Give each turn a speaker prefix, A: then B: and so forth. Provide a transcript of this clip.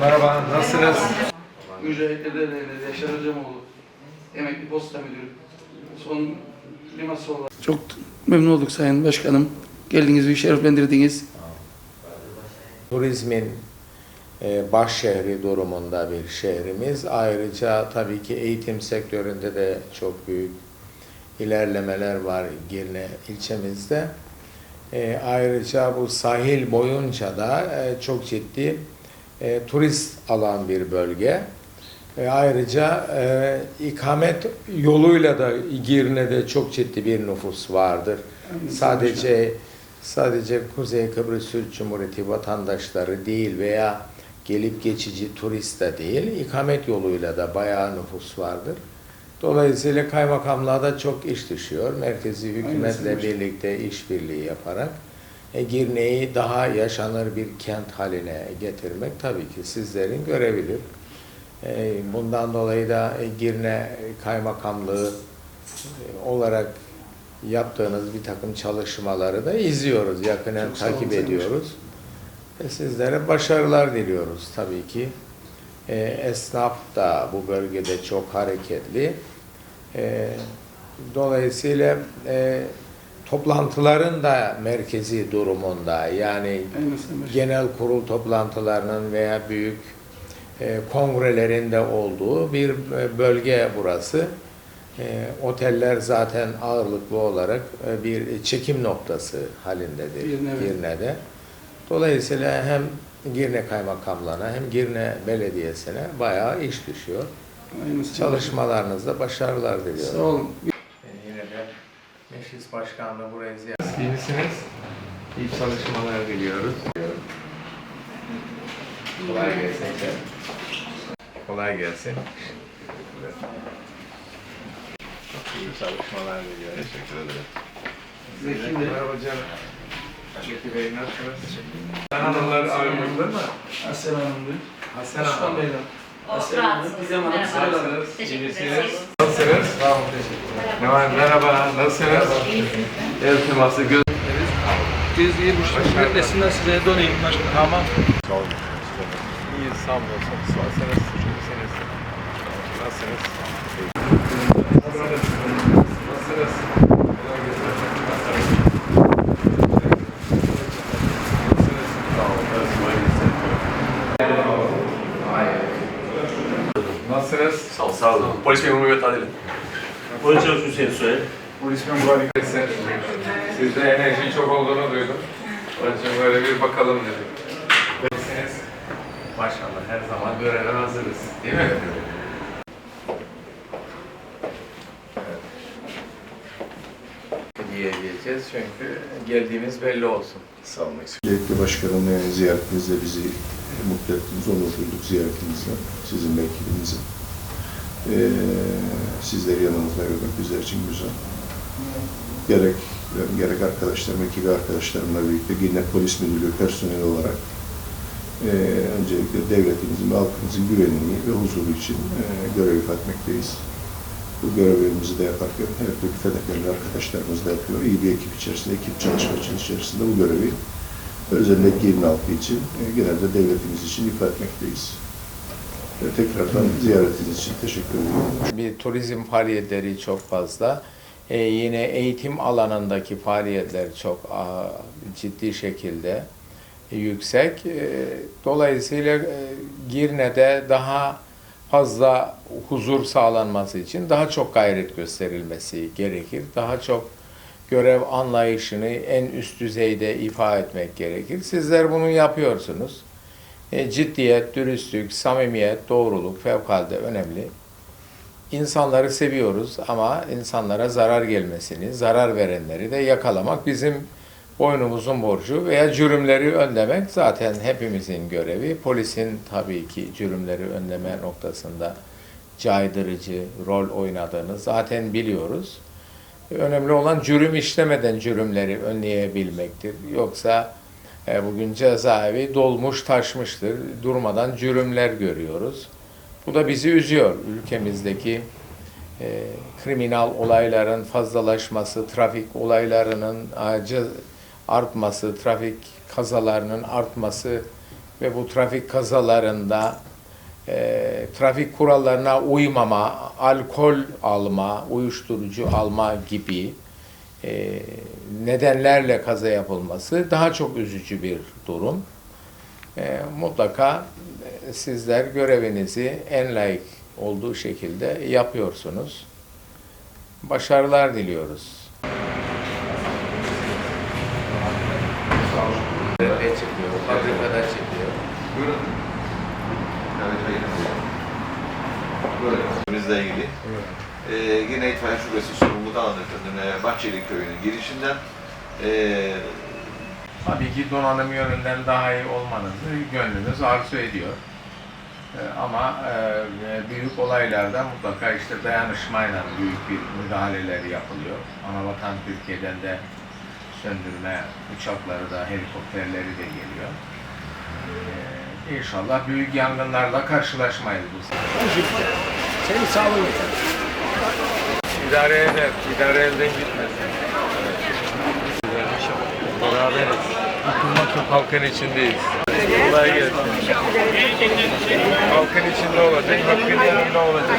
A: Merhaba, nasılsınız?
B: Mücahit Edeler'le Yaşar Hocamoğlu. Emekli posta müdürü. Son liması olarak. Çok memnun olduk Sayın Başkanım. Geldiğiniz ve şereflendirdiniz.
C: Turizmin e, baş şehri durumunda bir şehrimiz. Ayrıca tabii ki eğitim sektöründe de çok büyük ilerlemeler var Girne ilçemizde. E, ayrıca bu sahil boyunca da e, çok ciddi e, turist alan bir bölge. E, ayrıca e, ikamet yoluyla da Girne'de çok ciddi bir nüfus vardır. Sadece sadece Kuzey Kıbrıs Türk Cumhuriyeti vatandaşları değil veya gelip geçici turist de değil, ikamet yoluyla da bayağı nüfus vardır. Dolayısıyla kaymakamlığa da çok iş düşüyor. Merkezi hükümetle
B: Aynen.
C: birlikte işbirliği yaparak Girne'yi daha yaşanır bir kent haline getirmek tabii ki sizlerin görevidir. E, Bundan dolayı da Girne Kaymakamlığı e, olarak yaptığınız bir takım çalışmaları da izliyoruz,
B: Çok olun
C: takip ediyoruz. Ve sizlere başarılar diliyoruz tabii ki. E, esnaf da bu bölgede çok hareketli. Dolayısıyla toplantıların da merkezi durumunda yani genel kurul toplantılarının veya büyük e, kongrelerin de olduğu bir e, bölge burası. E, oteller zaten ağırlıklı olarak e, bir çekim noktası halindedir
B: Girne.
C: Girne'de. Dolayısıyla hem Girne Kaymakamlığı'na hem Girne Belediyesi'ne bayağı iş düşüyor.
B: Aynen
C: Çalışmalarınızda başarılar diliyorum.
B: Sağ olun.
C: Meclis Başkanlığı buraya ziyaret. İyi misiniz? İyi çalışmalar diliyoruz. Kolay gelsin. Kolay gelsin. Çok iyi çalışmalar diliyoruz. Teşekkür ederim.
B: Zeki Bey.
C: Merhaba canım. Zeki Bey nasılsınız? Hanımlar ayrıldı mı? Hasan Hanım.
B: Asel Hanım, Hanım,
D: Merhaba.
B: Sibel Hanım.
C: Nasılsınız?
D: Teşekkür
C: misiniz? Nasılsınız?
B: Sağ olun, teşekkür ederim.
C: Ne var? Merhaba. Nasılsınız?
A: El teması göz...
B: Biz iyi bu şekilde resimler size donayım başkanım.
C: Tamam. Sağ olun. İyi, sağ olun. Nasılsınız? İyisiniz. Nasılsınız? Nasılsınız? Nasılsınız?
E: Sağ ol, sağ olun. Polis memuru Mehmet Adil. Polis çavuşu Hüseyin Soyer.
A: Polis memuru Sizde enerji çok olduğunu duydum. Onun için böyle bir bakalım dedik.
C: İyisiniz. Maşallah her zaman göreve hazırız. Değil mi? Diye diyeceğiz çünkü geldiğimiz belli olsun.
E: Sağ olun. eksik.
F: Öncelikle başkanım yani ziyaretinizle bizi mutlu ettiniz, onur duyduk ziyaretinizle, sizin ekibinizin. Ee, sizleri yanımızda görmek bizler için güzel. Gerek gerek arkadaşlarım, ekibi arkadaşlarımla birlikte Girne Polis Müdürlüğü personeli olarak e, öncelikle devletimizin ve halkımızın güvenliği ve huzuru için e, görev etmekteyiz. Bu görevlerimizi de yaparken her türlü fedakarlı arkadaşlarımız da yapıyor. İyi bir ekip içerisinde, ekip çalışması içerisinde bu görevi özellikle Girne halkı için, e, genelde devletimiz için ifade etmekteyiz. E, tekrardan ziyaretiniz için teşekkür ediyorum.
C: Bir turizm faaliyetleri çok fazla. Ee, yine eğitim alanındaki faaliyetler çok ciddi şekilde yüksek. Ee, dolayısıyla e, Girne'de daha fazla huzur sağlanması için daha çok gayret gösterilmesi gerekir. Daha çok görev anlayışını en üst düzeyde ifade etmek gerekir. Sizler bunu yapıyorsunuz. E, ciddiyet, dürüstlük, samimiyet, doğruluk fevkalade önemli. İnsanları seviyoruz ama insanlara zarar gelmesini, zarar verenleri de yakalamak bizim boynumuzun borcu veya cürümleri önlemek zaten hepimizin görevi. Polisin tabii ki cürümleri önleme noktasında caydırıcı rol oynadığını zaten biliyoruz. Önemli olan cürüm işlemeden cürümleri önleyebilmektir. Yoksa e, bugün cezaevi dolmuş taşmıştır. Durmadan cürümler görüyoruz. Bu da bizi üzüyor. Ülkemizdeki e, kriminal olayların fazlalaşması, trafik olaylarının acı artması, trafik kazalarının artması ve bu trafik kazalarında e, trafik kurallarına uymama, alkol alma, uyuşturucu alma gibi e, nedenlerle kaza yapılması daha çok üzücü bir durum. E, mutlaka sizler görevinizi en layık olduğu şekilde yapıyorsunuz. Başarılar diliyoruz.
D: Bizle ilgili. Ee, yine İtfaiye Şubesi sorumluluğu alan efendim e, Bahçeli Köyü'nün girişinden e,
C: Tabii ki donanım yönünden daha iyi olmanızı gönlümüz arzu ediyor. Ee, Ama e, büyük olaylarda mutlaka işte dayanışmayla büyük bir müdahaleleri yapılıyor. Anavatan Türkiye'den de söndürme uçakları da helikopterleri de geliyor. Ee, İnşallah büyük yangınlarla karşılaşmayız bu sefer.
G: Seni sağlığı.
A: İdare eder. İdare elden gitmez. Beraberiz. Halkın içindeyiz. Kolay gelsin. Halkın içinde olacak, hakkın yanında olacak.